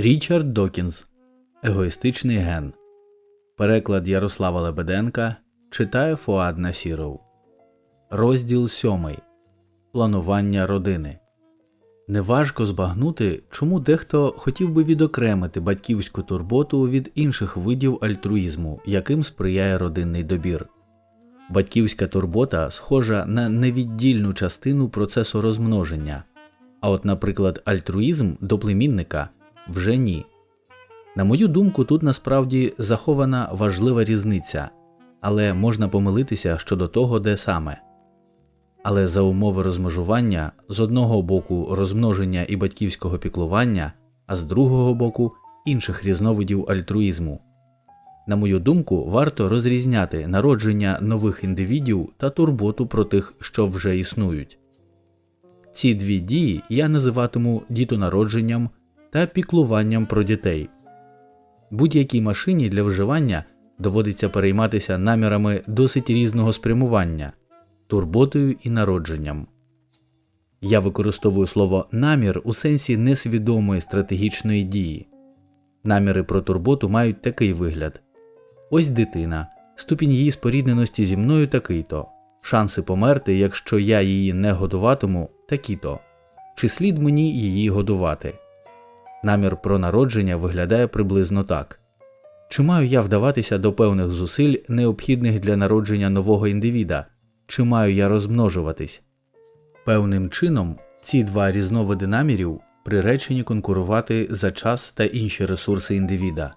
Річард Докінз Егоїстичний ген. Переклад Ярослава Лебеденка читає Фуад Насіров. Розділ 7. Планування родини. Неважко збагнути, чому дехто хотів би відокремити батьківську турботу від інших видів альтруїзму, яким сприяє родинний добір. Батьківська турбота схожа на невіддільну частину процесу розмноження, а от, наприклад, альтруїзм до племінника вже ні. На мою думку, тут насправді захована важлива різниця, але можна помилитися щодо того, де саме. Але за умови розмежування з одного боку розмноження і батьківського піклування, а з другого боку інших різновидів альтруїзму. На мою думку, варто розрізняти народження нових індивідів та турботу про тих, що вже існують. Ці дві дії я називатиму дітонародженням та піклуванням про дітей. Будь-якій машині для виживання доводиться перейматися намірами досить різного спрямування, турботою і народженням. Я використовую слово намір у сенсі несвідомої стратегічної дії. Наміри про турботу мають такий вигляд ось дитина, ступінь її спорідненості зі мною такий то, шанси померти, якщо я її не годуватиму, такі то, чи слід мені її годувати. Намір про народження виглядає приблизно так чи маю я вдаватися до певних зусиль, необхідних для народження нового індивіда, чи маю я розмножуватись? Певним чином ці два різновиди намірів приречені конкурувати за час та інші ресурси індивіда.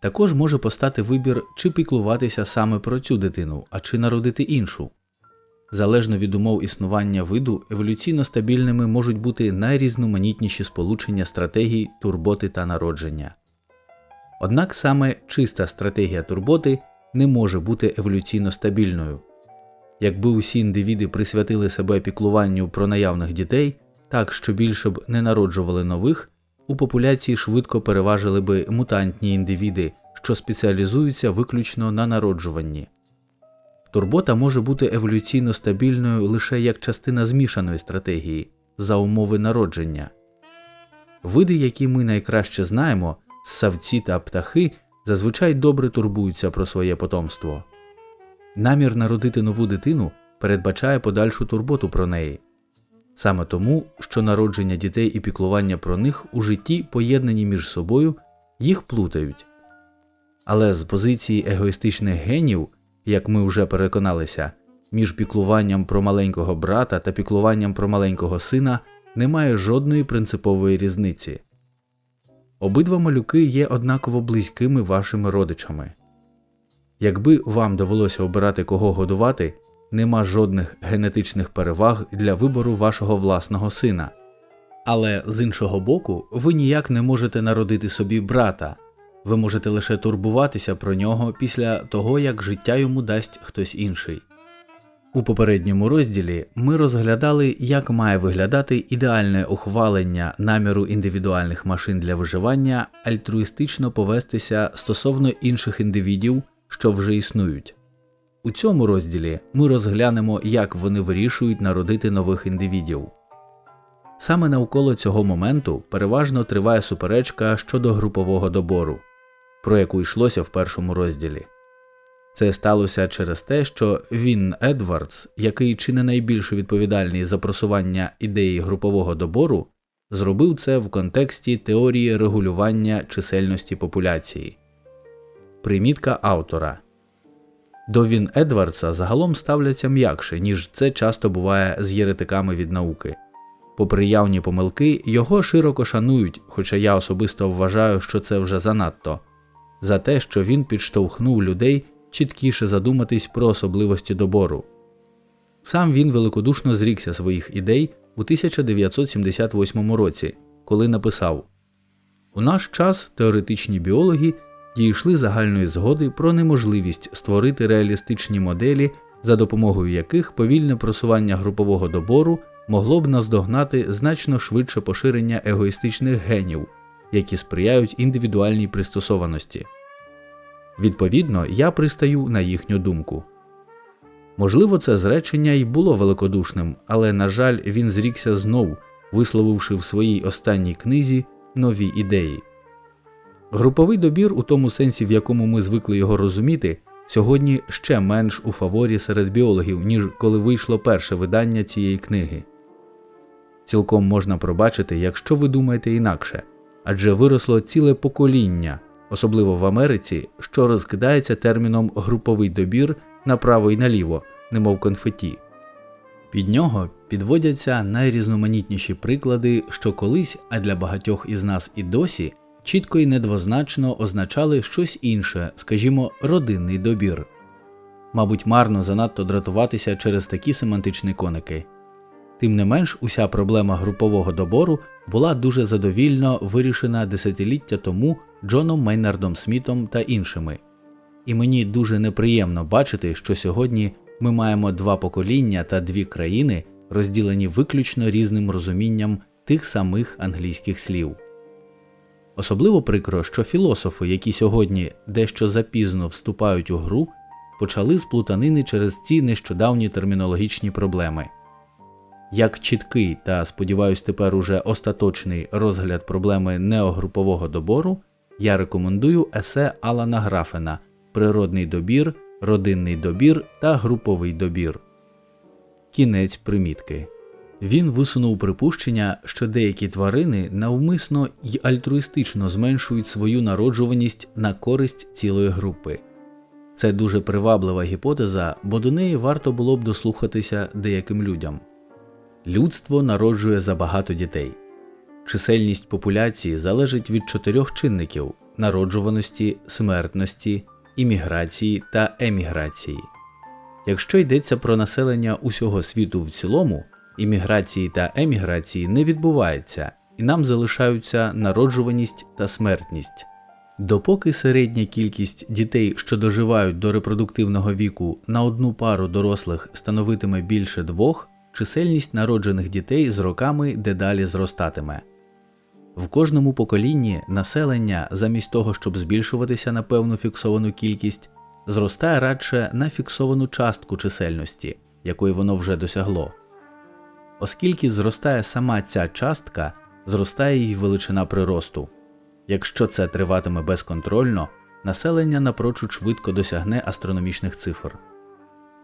Також може постати вибір, чи піклуватися саме про цю дитину, а чи народити іншу. Залежно від умов існування виду, еволюційно стабільними можуть бути найрізноманітніші сполучення стратегій турботи та народження. Однак саме чиста стратегія турботи не може бути еволюційно стабільною. Якби усі індивіди присвятили себе піклуванню про наявних дітей, так що більше б не народжували нових, у популяції швидко переважили би мутантні індивіди, що спеціалізуються виключно на народжуванні. Турбота може бути еволюційно стабільною лише як частина змішаної стратегії за умови народження. Види, які ми найкраще знаємо, ссавці та птахи, зазвичай добре турбуються про своє потомство. Намір народити нову дитину передбачає подальшу турботу про неї. Саме тому, що народження дітей і піклування про них у житті поєднані між собою, їх плутають. Але з позиції егоїстичних генів, як ми вже переконалися, між піклуванням про маленького брата та піклуванням про маленького сина немає жодної принципової різниці. Обидва малюки є однаково близькими вашими родичами. Якби вам довелося обирати кого годувати, нема жодних генетичних переваг для вибору вашого власного сина. Але з іншого боку, ви ніяк не можете народити собі брата, ви можете лише турбуватися про нього після того, як життя йому дасть хтось інший. У попередньому розділі ми розглядали, як має виглядати ідеальне ухвалення наміру індивідуальних машин для виживання альтруїстично повестися стосовно інших індивідів, що вже існують. У цьому розділі ми розглянемо, як вони вирішують народити нових індивідів. Саме навколо цього моменту переважно триває суперечка щодо групового добору, про яку йшлося в першому розділі. Це сталося через те, що він Едвардс, який чи не найбільш відповідальний за просування ідеї групового добору, зробив це в контексті теорії регулювання чисельності популяції. Примітка автора до він Едвардса загалом ставляться м'якше, ніж це часто буває з єретиками від науки. Попри явні помилки, його широко шанують, хоча я особисто вважаю, що це вже занадто, за те, що він підштовхнув людей чіткіше задуматись про особливості добору. Сам він великодушно зрікся своїх ідей у 1978 році, коли написав У наш час теоретичні біологи дійшли загальної згоди про неможливість створити реалістичні моделі, за допомогою яких повільне просування групового добору могло б наздогнати значно швидше поширення егоїстичних генів, які сприяють індивідуальній пристосованості. Відповідно, я пристаю на їхню думку. Можливо, це зречення й було великодушним, але, на жаль, він зрікся знов, висловивши в своїй останній книзі нові ідеї. Груповий добір, у тому сенсі, в якому ми звикли його розуміти, сьогодні ще менш у фаворі серед біологів, ніж коли вийшло перше видання цієї книги. Цілком можна пробачити, якщо ви думаєте інакше, адже виросло ціле покоління, особливо в Америці, що розкидається терміном груповий добір направо і наліво, немов конфеті. Під нього підводяться найрізноманітніші приклади, що колись, а для багатьох із нас і досі, чітко і недвозначно означали щось інше, скажімо, родинний добір. Мабуть, марно занадто дратуватися через такі семантичні коники. Тим не менш, уся проблема групового добору була дуже задовільно вирішена десятиліття тому Джоном Мейнардом Смітом та іншими. І мені дуже неприємно бачити, що сьогодні ми маємо два покоління та дві країни, розділені виключно різним розумінням тих самих англійських слів. Особливо прикро, що філософи, які сьогодні дещо запізно вступають у гру, почали з плутанини через ці нещодавні термінологічні проблеми. Як чіткий та, сподіваюсь, тепер уже остаточний розгляд проблеми неогрупового добору, я рекомендую есе Алана Графена Природний добір, родинний добір та груповий добір. Кінець примітки. Він висунув припущення, що деякі тварини навмисно й альтруїстично зменшують свою народжуваність на користь цілої групи. Це дуже приваблива гіпотеза, бо до неї варто було б дослухатися деяким людям. Людство народжує забагато дітей. Чисельність популяції залежить від чотирьох чинників народжуваності, смертності, імміграції та еміграції. Якщо йдеться про населення усього світу в цілому, імміграції та еміграції не відбувається, і нам залишаються народжуваність та смертність. Допоки середня кількість дітей, що доживають до репродуктивного віку, на одну пару дорослих становитиме більше двох, чисельність народжених дітей з роками дедалі зростатиме. В кожному поколінні населення, замість того, щоб збільшуватися на певну фіксовану кількість, зростає радше на фіксовану частку чисельності, якої воно вже досягло. Оскільки зростає сама ця частка, зростає й величина приросту. Якщо це триватиме безконтрольно, населення напрочуд швидко досягне астрономічних цифр.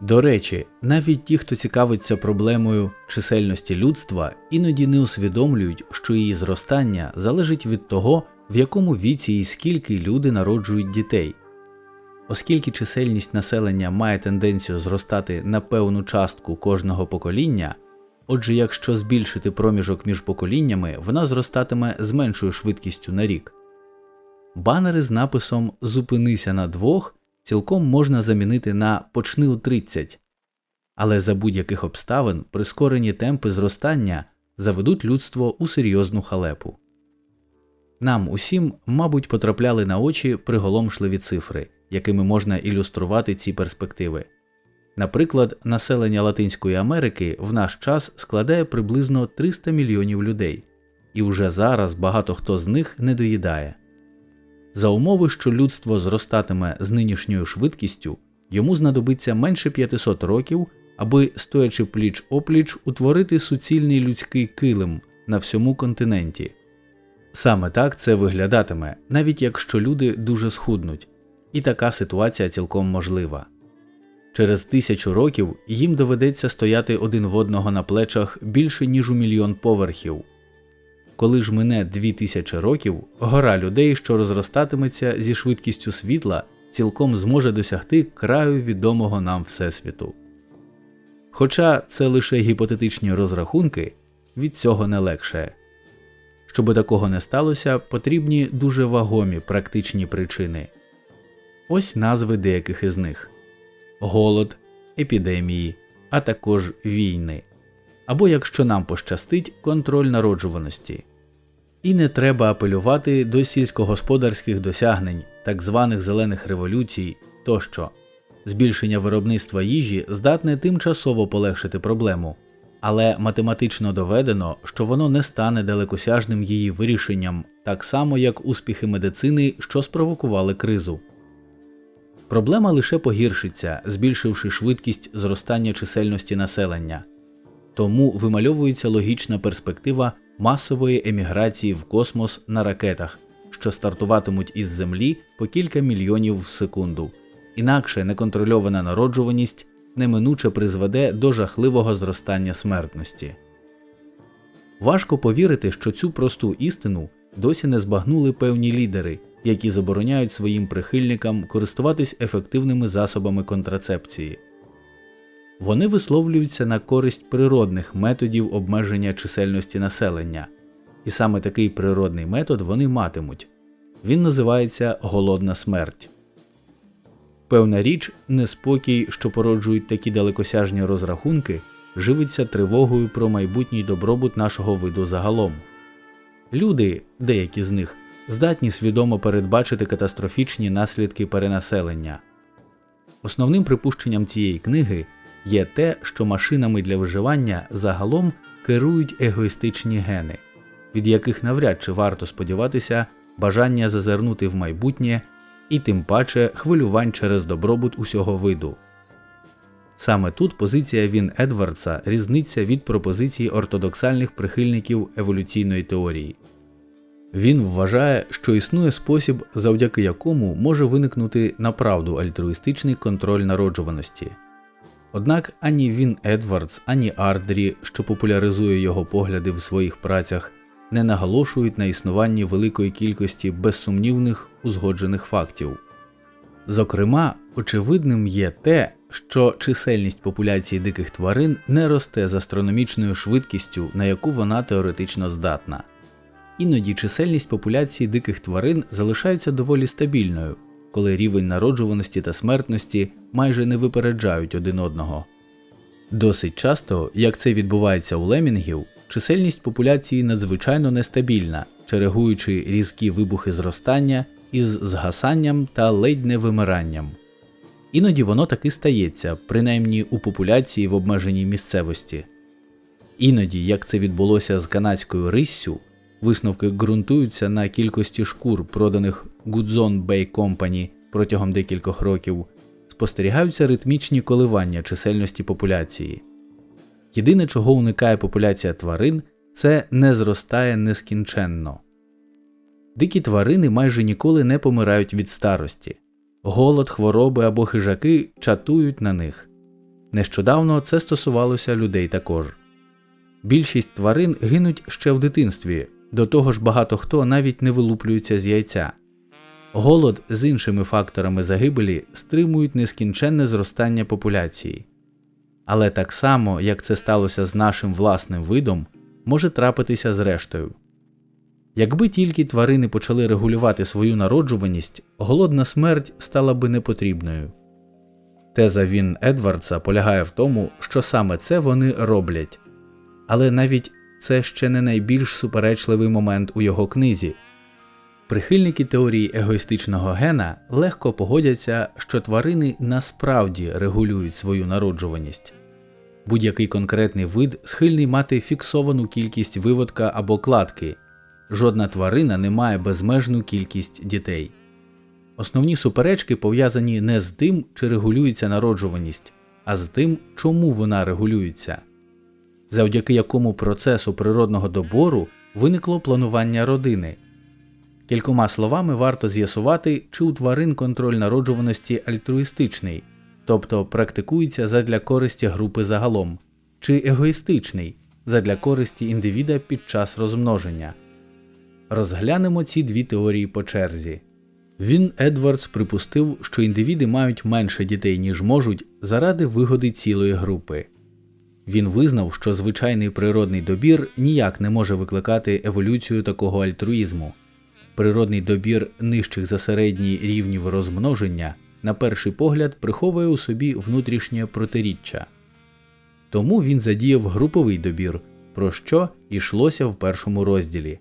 До речі, навіть ті, хто цікавиться проблемою чисельності людства, іноді не усвідомлюють, що її зростання залежить від того, в якому віці і скільки люди народжують дітей. Оскільки чисельність населення має тенденцію зростати на певну частку кожного покоління, отже, якщо збільшити проміжок між поколіннями, вона зростатиме з меншою швидкістю на рік. Банери з написом Зупинися на двох цілком можна замінити на почни у 30, але за будь-яких обставин прискорені темпи зростання заведуть людство у серйозну халепу. Нам усім, мабуть, потрапляли на очі приголомшливі цифри, якими можна ілюструвати ці перспективи. Наприклад, населення Латинської Америки в наш час складає приблизно 300 мільйонів людей, і уже зараз багато хто з них не доїдає. За умови, що людство зростатиме з нинішньою швидкістю, йому знадобиться менше 500 років, аби, стоячи пліч опліч, утворити суцільний людський килим на всьому континенті. Саме так це виглядатиме, навіть якщо люди дуже схуднуть, і така ситуація цілком можлива. Через тисячу років їм доведеться стояти один в одного на плечах більше ніж у мільйон поверхів. Коли ж мине дві тисячі років, гора людей, що розростатиметься зі швидкістю світла, цілком зможе досягти краю відомого нам Всесвіту. Хоча це лише гіпотетичні розрахунки, від цього не легше. Щоби такого не сталося, потрібні дуже вагомі практичні причини. Ось назви деяких із них голод, епідемії, а також війни. Або, якщо нам пощастить, контроль народжуваності. І не треба апелювати до сільськогосподарських досягнень, так званих зелених революцій тощо. Збільшення виробництва їжі здатне тимчасово полегшити проблему, але математично доведено, що воно не стане далекосяжним її вирішенням, так само як успіхи медицини, що спровокували кризу. Проблема лише погіршиться, збільшивши швидкість зростання чисельності населення, тому вимальовується логічна перспектива масової еміграції в космос на ракетах, що стартуватимуть із Землі по кілька мільйонів в секунду. Інакше неконтрольована народжуваність неминуче призведе до жахливого зростання смертності. Важко повірити, що цю просту істину досі не збагнули певні лідери, які забороняють своїм прихильникам користуватись ефективними засобами контрацепції. Вони висловлюються на користь природних методів обмеження чисельності населення, і саме такий природний метод вони матимуть. Він називається голодна смерть. Певна річ, неспокій, що породжують такі далекосяжні розрахунки, живиться тривогою про майбутній добробут нашого виду загалом. Люди, деякі з них, здатні свідомо передбачити катастрофічні наслідки перенаселення. Основним припущенням цієї книги є те, що машинами для виживання загалом керують егоїстичні гени, від яких навряд чи варто сподіватися бажання зазирнути в майбутнє і тим паче хвилювань через добробут усього виду. Саме тут позиція Він Едвардса різниця від пропозицій ортодоксальних прихильників еволюційної теорії. Він вважає, що існує спосіб, завдяки якому може виникнути направду альтруїстичний контроль народжуваності. Однак ані він Едвардс, ані Ардрі, що популяризує його погляди в своїх працях, не наголошують на існуванні великої кількості безсумнівних узгоджених фактів. Зокрема, очевидним є те, що чисельність популяції диких тварин не росте з астрономічною швидкістю, на яку вона теоретично здатна. Іноді чисельність популяції диких тварин залишається доволі стабільною, коли рівень народжуваності та смертності майже не випереджають один одного. Досить часто, як це відбувається у лемінгів, чисельність популяції надзвичайно нестабільна, черегуючи різкі вибухи зростання із згасанням та ледь не вимиранням. Іноді воно таки стається, принаймні у популяції в обмеженій місцевості. Іноді, як це відбулося з канадською риссю, висновки ґрунтуються на кількості шкур, проданих Goodson Bay Company протягом декількох років, спостерігаються ритмічні коливання чисельності популяції. Єдине, чого уникає популяція тварин, це не зростає нескінченно. Дикі тварини майже ніколи не помирають від старості, голод, хвороби або хижаки чатують на них. Нещодавно це стосувалося людей також. Більшість тварин гинуть ще в дитинстві, до того ж багато хто навіть не вилуплюється з яйця. Голод з іншими факторами загибелі стримують нескінченне зростання популяції. Але так само, як це сталося з нашим власним видом, може трапитися з рештою. Якби тільки тварини почали регулювати свою народжуваність, голодна смерть стала би непотрібною. Теза Він Едвардса полягає в тому, що саме це вони роблять, але навіть це ще не найбільш суперечливий момент у його книзі. Прихильники теорії егоїстичного гена легко погодяться, що тварини насправді регулюють свою народжуваність. Будь-який конкретний вид схильний мати фіксовану кількість виводка або кладки, жодна тварина не має безмежну кількість дітей. Основні суперечки пов'язані не з тим, чи регулюється народжуваність, а з тим, чому вона регулюється, завдяки якому процесу природного добору виникло планування родини. Кількома словами варто з'ясувати, чи у тварин контроль народжуваності альтруїстичний, тобто практикується задля користі групи загалом, чи егоїстичний задля користі індивіда під час розмноження. Розглянемо ці дві теорії по черзі. Він Едвардс припустив, що індивіди мають менше дітей, ніж можуть, заради вигоди цілої групи. Він визнав, що звичайний природний добір ніяк не може викликати еволюцію такого альтруїзму. Природний добір нижчих за середній рівнів розмноження, на перший погляд, приховує у собі внутрішнє протиріччя. Тому він задіяв груповий добір, про що йшлося в першому розділі.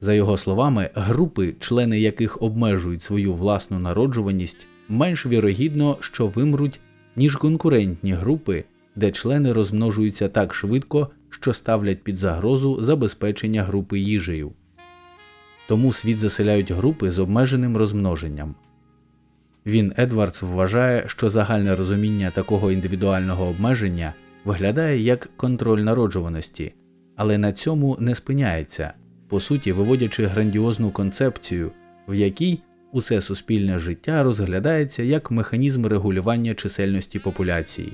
За його словами, групи, члени яких обмежують свою власну народжуваність, менш вірогідно, що вимруть, ніж конкурентні групи, де члени розмножуються так швидко, що ставлять під загрозу забезпечення групи їжею. Тому світ заселяють групи з обмеженим розмноженням. Він Едвардс вважає, що загальне розуміння такого індивідуального обмеження виглядає як контроль народжуваності, але на цьому не спиняється. по суті виводячи грандіозну концепцію, в якій усе суспільне життя розглядається як механізм регулювання чисельності популяції.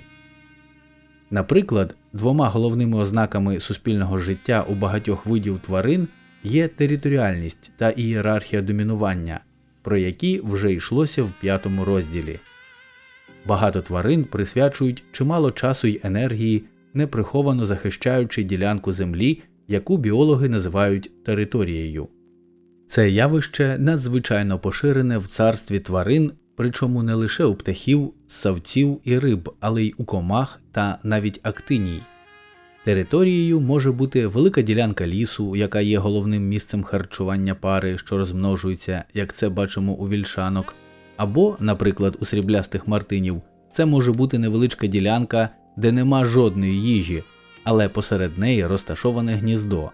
Наприклад, двома головними ознаками суспільного життя у багатьох видів тварин є територіальність та ієрархія домінування, про які вже йшлося в п'ятому розділі. Багато тварин присвячують чимало часу й енергії, неприховано захищаючи ділянку землі, яку біологи називають територією. Це явище надзвичайно поширене в царстві тварин, причому не лише у птахів, савців і риб, але й у комах та навіть актиній. Територією може бути велика ділянка лісу, яка є головним місцем харчування пари, що розмножується, як це бачимо у вільшанок, або, наприклад, у сріблястих мартинів, це може бути невеличка ділянка, де нема жодної їжі, але посеред неї розташоване гніздо.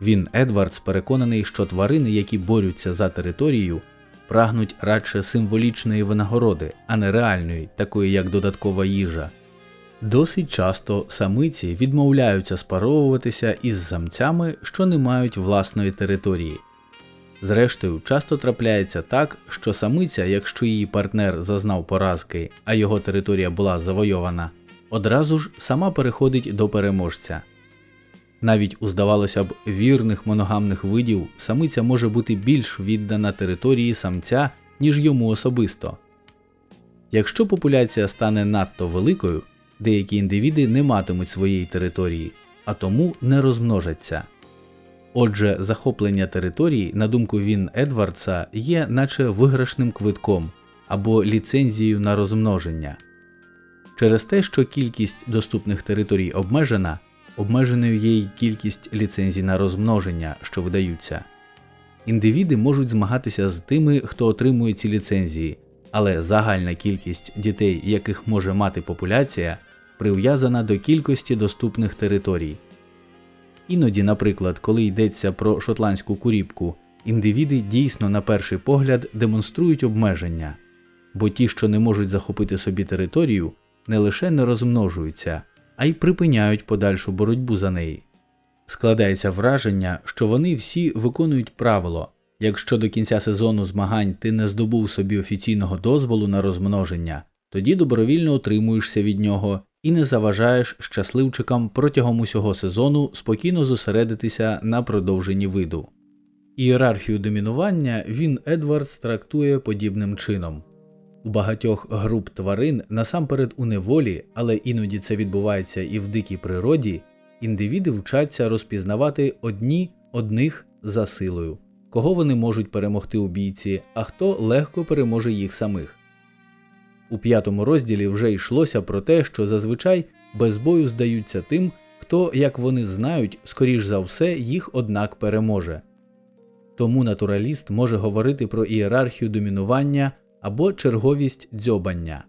Він Едвардс переконаний, що тварини, які борються за територію, прагнуть радше символічної винагороди, а не реальної, такої як додаткова їжа. Досить часто самиці відмовляються спаровуватися із самцями, що не мають власної території. Зрештою, часто трапляється так, що самиця, якщо її партнер зазнав поразки, а його територія була завойована, одразу ж сама переходить до переможця. Навіть у здавалося б вірних моногамних видів самиця може бути більш віддана території самця, ніж йому особисто. Якщо популяція стане надто великою, деякі індивіди не матимуть своєї території, а тому не розмножаться. Отже, захоплення території, на думку він Едвардса, є наче виграшним квитком або ліцензією на розмноження. Через те, що кількість доступних територій обмежена, обмеженою є й кількість ліцензій на розмноження, що видаються. Індивіди можуть змагатися з тими, хто отримує ці ліцензії, але загальна кількість дітей, яких може мати популяція, прив'язана до кількості доступних територій. Іноді, наприклад, коли йдеться про шотландську куріпку, індивіди дійсно на перший погляд демонструють обмеження, бо ті, що не можуть захопити собі територію, не лише не розмножуються, а й припиняють подальшу боротьбу за неї. Складається враження, що вони всі виконують правило якщо до кінця сезону змагань ти не здобув собі офіційного дозволу на розмноження, тоді добровільно отримуєшся від нього і не заважаєш щасливчикам протягом усього сезону спокійно зосередитися на продовженні виду. Ієрархію домінування він Едвардс трактує подібним чином. У багатьох груп тварин насамперед у неволі, але іноді це відбувається і в дикій природі, індивіди вчаться розпізнавати одні одних за силою, кого вони можуть перемогти у бійці, а хто легко переможе їх самих. У п'ятому розділі вже йшлося про те, що зазвичай без бою здаються тим, хто, як вони знають, скоріш за все їх однак переможе. Тому натураліст може говорити про ієрархію домінування або черговість дзьобання,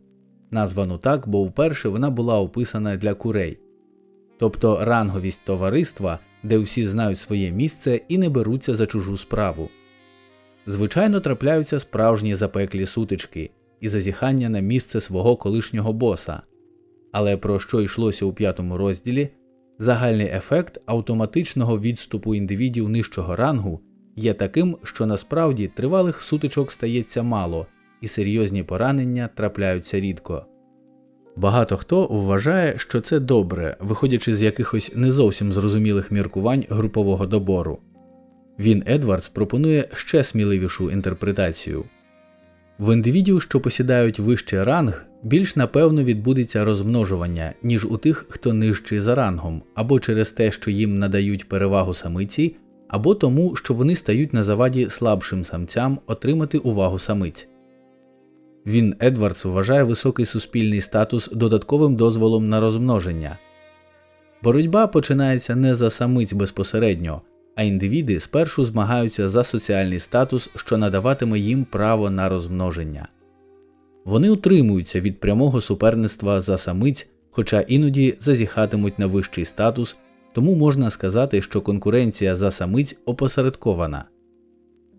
названу так, бо вперше вона була описана для курей, тобто ранговість товариства, де всі знають своє місце і не беруться за чужу справу. Звичайно, трапляються справжні запеклі сутички і зазіхання на місце свого колишнього боса, але про що йшлося у п'ятому розділі, загальний ефект автоматичного відступу індивідів нижчого рангу є таким, що насправді тривалих сутичок стається мало і серйозні поранення трапляються рідко. Багато хто вважає, що це добре, виходячи з якихось не зовсім зрозумілих міркувань групового добору. Він Едвардс пропонує ще сміливішу інтерпретацію. В індивідів, що посідають вищий ранг, більш напевно відбудеться розмножування, ніж у тих, хто нижчий за рангом, або через те, що їм надають перевагу самиці, або тому, що вони стають на заваді слабшим самцям отримати увагу самиць. Він Едвардс вважає високий суспільний статус додатковим дозволом на розмноження. Боротьба починається не за самиць безпосередньо, а індивіди спершу змагаються за соціальний статус, що надаватиме їм право на розмноження. Вони утримуються від прямого суперництва за самиць, хоча іноді зазіхатимуть на вищий статус, тому можна сказати, що конкуренція за самиць опосередкована.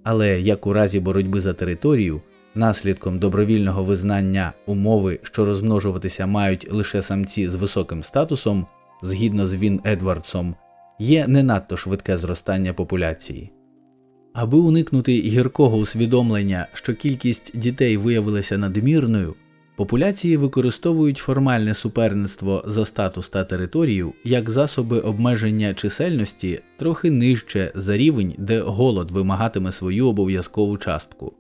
Але як у разі боротьби за територію, наслідком добровільного визнання умови, що розмножуватися мають лише самці з високим статусом, згідно з Він Едвардсом, є не надто швидке зростання популяції. Аби уникнути гіркого усвідомлення, що кількість дітей виявилася надмірною, популяції використовують формальне суперництво за статус та територію як засоби обмеження чисельності трохи нижче за рівень, де голод вимагатиме свою обов'язкову частку.